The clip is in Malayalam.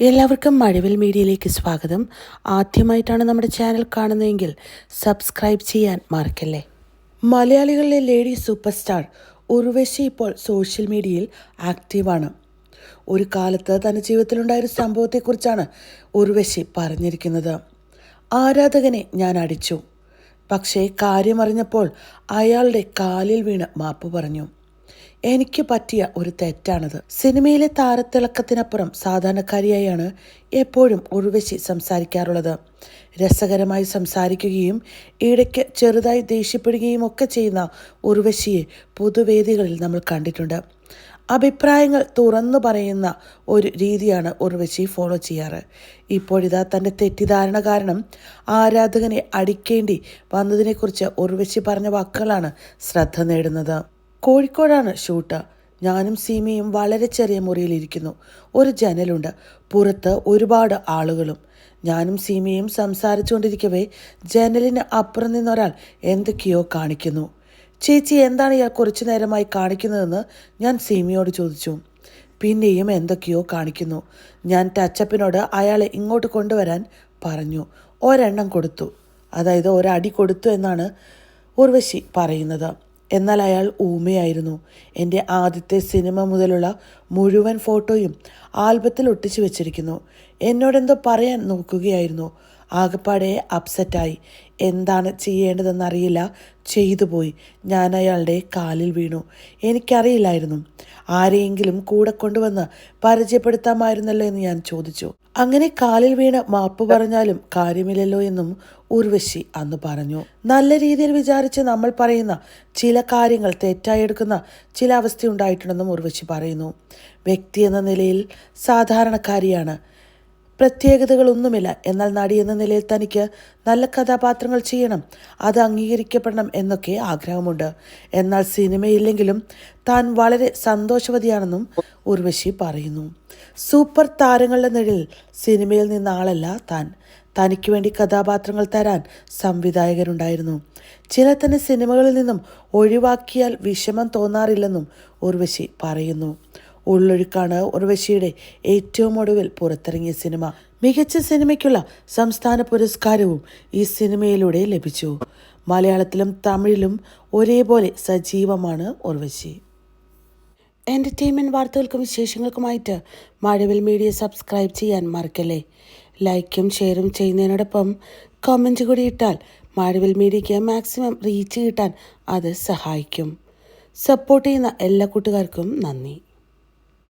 എല്ലാവർക്കും മഴവിൽ മീഡിയയിലേക്ക് സ്വാഗതം. ആദ്യമായിട്ടാണ് നമ്മുടെ ചാനൽ കാണുന്നതെങ്കിൽ സബ്സ്ക്രൈബ് ചെയ്യാൻ മറക്കല്ലേ? മലയാളികളിലെ ലേഡി സൂപ്പർ സ്റ്റാർ ഉർവശി ഇപ്പോൾ സോഷ്യൽ മീഡിയയിൽ ആക്റ്റീവാണ്. ഒരു കാലത്ത് തന്റെ ജീവിതത്തിലുണ്ടായ ഒരു സംഭവത്തെക്കുറിച്ചാണ് ഉർവശി പറഞ്ഞിരിക്കുന്നത്. ആരാധകനെ ഞാൻ അടിച്ചു. പക്ഷേ കാര്യമറിഞ്ഞപ്പോൾ അയാളുടെ കാലിൽ വീണ് മാപ്പ് പറഞ്ഞു. എനിക്ക് പറ്റിയ ഒരു തെറ്റാണത്. സിനിമയിലെ താരത്തിളക്കത്തിനപ്പുറം സാധാരണക്കാരിയായാണ് എപ്പോഴും ഉർവശി സംസാരിക്കാറുള്ളത്. രസകരമായി സംസാരിക്കുകയും ഇടയ്ക്ക് ചെറുതായി ദേഷ്യപ്പെടുകയും ഒക്കെ ചെയ്യുന്ന ഉർവശിയെ പൊതുവേദികളിൽ നമ്മൾ കണ്ടിട്ടുണ്ട്. അഭിപ്രായങ്ങൾ തുറന്നു പറയുന്ന ഒരു രീതിയാണ് ഉർവശി ഫോളോ ചെയ്യാറ്. ഇപ്പോഴിതാ തന്റെ തെറ്റിദ്ധാരണ കാരണം ആരാധകനെ അടിക്കേണ്ടി വന്നതിനെക്കുറിച്ച് ഉർവശി പറഞ്ഞ വാക്കുകളാണ് ശ്രദ്ധ നേടുന്നത്. കോഴിക്കോടാണ് ഷൂട്ട്. ഞാനും സീമയും വളരെ ചെറിയ മുറിയിലിരിക്കുന്നു ഒരു ജനലുണ്ട്. പുറത്ത് ഒരുപാട് ആളുകളും. ഞാനും സീമയും സംസാരിച്ചുകൊണ്ടിരിക്കവേ ജനലിന് അപ്പുറം നിന്നൊരാൾ എന്തൊക്കെയോ കാണിക്കുന്നു. ചേച്ചി എന്താണ് ഇയാൾ കുറച്ചു നേരമായി കാണിക്കുന്നതെന്ന് ഞാൻ സീമയോട് ചോദിച്ചു. പിന്നെയും എന്തൊക്കെയോ കാണിക്കുന്നു. ഞാൻ ടച്ചപ്പിനോട് അയാളെ ഇങ്ങോട്ട് കൊണ്ടുവരാൻ പറഞ്ഞു. ഒരെണ്ണം കൊടുത്തു. അതായത് ഒരടി കൊടുത്തു എന്നാണ് ഉർവശി പറയുന്നത്. എന്നാൽ അയാൾ ഊമയായിരുന്നു. എന്റെ ആദ്യത്തെ സിനിമ മുതലുള്ള മുഴുവൻ ഫോട്ടോയും ആൽബത്തിൽ ഒട്ടിച്ചു വെച്ചിരിക്കുന്നു. എന്നോടെന്തോ പറയാൻ നോക്കുകയായിരുന്നു. ആകപ്പാടെ അപ്സെറ്റായി. എന്താണ് ചെയ്യേണ്ടതെന്നറിയില്ല. ചെയ്തു പോയി ഞാൻ അയാളുടെ കാലിൽ വീണു. എനിക്കറിയില്ലായിരുന്നു. ആരെയെങ്കിലും കൂടെ കൊണ്ടുവന്ന് പരിചയപ്പെടുത്താമായിരുന്നല്ലോ എന്ന് ഞാൻ ചോദിച്ചു. അങ്ങനെ കാലിൽ വീണ് മാപ്പ് പറഞ്ഞാലും കാര്യമില്ലല്ലോ എന്നും ഉർവശി അന്ന് പറഞ്ഞു. നല്ല രീതിയിൽ വിചാരിച്ച് നമ്മൾ പറയുന്ന ചില കാര്യങ്ങൾ തെറ്റായി എടുക്കുന്ന ചില അവസ്ഥയുണ്ടായിട്ടുണ്ടെന്നും ഉർവശി പറയുന്നു. വ്യക്തി എന്ന നിലയിൽ സാധാരണക്കാരിയാണ്. പ്രത്യേകതകളൊന്നുമില്ല. എന്നാൽ നടി എന്ന നിലയിൽ തനിക്ക് നല്ല കഥാപാത്രങ്ങൾ ചെയ്യണം. അത് അംഗീകരിക്കപ്പെടണം എന്നൊക്കെ ആഗ്രഹമുണ്ട്. എന്നാൽ സിനിമയില്ലെങ്കിലും താൻ വളരെ സന്തോഷവതിയാണെന്നും ഉർവശി പറയുന്നു. സൂപ്പർ താരങ്ങളുടെ നിഴലിൽ സിനിമയിൽ നിന്ന ആളല്ല താൻ. തനിക്ക് വേണ്ടി കഥാപാത്രങ്ങൾ തരാൻ സംവിധായകരുണ്ടായിരുന്നു. ചില തന്നെ സിനിമകളിൽ നിന്നും ഒഴിവാക്കിയാൽ വിഷമം തോന്നാറില്ലെന്നും ഉർവശി പറയുന്നു. ഉള്ളൊഴുക്കാണ് ഉർവശിയുടെ ഏറ്റവും ഒടുവിൽ പുറത്തിറങ്ങിയ സിനിമ. മികച്ച സിനിമയ്ക്കുള്ള സംസ്ഥാന പുരസ്കാരവും ഈ സിനിമയിലൂടെ ലഭിച്ചു. മലയാളത്തിലും തമിഴിലും ഒരേപോലെ സജീവമാണ് ഉർവശി. എന്റർടൈൻമെന്റ് വാർത്തകൾക്കും വിശേഷങ്ങൾക്കുമായിട്ട് മഴവിൽ മീഡിയ സബ്സ്ക്രൈബ് ചെയ്യാൻ മറക്കല്ലേ? ലൈക്കും ഷെയറും ചെയ്യുന്നതിനോടൊപ്പം കമന്റ് കൂടി ഇട്ടാൽ മഴവിൽ മീഡിയയ്ക്ക് മാക്സിമം റീച്ച് കിട്ടാൻ അത് സഹായിക്കും. സപ്പോർട്ട് ചെയ്യുന്ന എല്ലാ കൂട്ടുകാർക്കും നന്ദി.